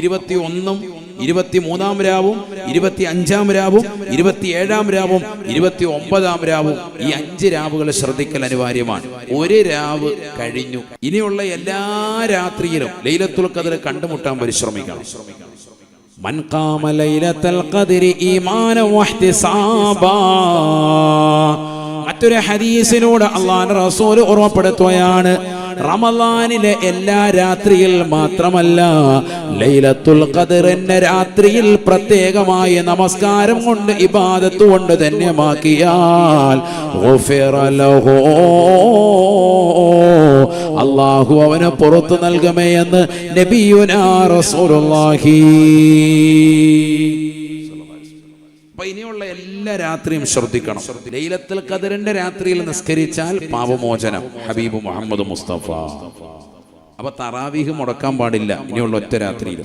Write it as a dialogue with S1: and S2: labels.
S1: ഇരുപത്തി ഒന്നും ഇരുപത്തി മൂന്നാം രാവും ഇരുപത്തി അഞ്ചാം രാവും ഇരുപത്തി ഏഴാം രാവും ഇരുപത്തി ഒമ്പതാം രാവും ഈ അഞ്ച് രാവുകൾ ശ്രദ്ധിക്കൽ അനിവാര്യമാണ്. ഒരു രാവ് കഴിഞ്ഞു. ഇനിയുള്ള എല്ലാ രാത്രിയിലും ലൈലത്തുൽ കതിര് കണ്ടുമുട്ടാൻ പരിശ്രമിക്കണം. മറ്റൊരു ഹദീസിനോട് അള്ളാഹ് റസൂൽ ഓർമ്മപ്പെടുത്തുകയാണ്. റമദാനിലെ എല്ലാ രാത്രിയിൽ മാത്രമല്ല ലൈലത്തുൽ ഖദർ എന്ന രാത്രിയിൽ പ്രത്യേകമായി നമസ്കാരം കൊണ്ട് ഇബാദത്ത് കൊണ്ട് ധന്യമാക്കിയാൽ. അള്ളാഹു അവന് പുറത്തു നൽകുമേ എന്ന് നബിയുനാ റസൂലുള്ളാഹി അപ്പൊ ഇനിയുള്ള എല്ലാ രാത്രിയും ശ്രദ്ധിക്കണം. ലൈലത്തിൽ കതിരന്റെ രാത്രിയിൽ നിസ്കരിച്ചാൽ പാപമോചനം. ഹബീബ് മുഹമ്മദ് മുസ്തഫ. അപ്പൊ തറാവീഹ് മുടക്കാൻ പാടില്ല ഇനിയുള്ള ഒറ്റ രാത്രിയിൽ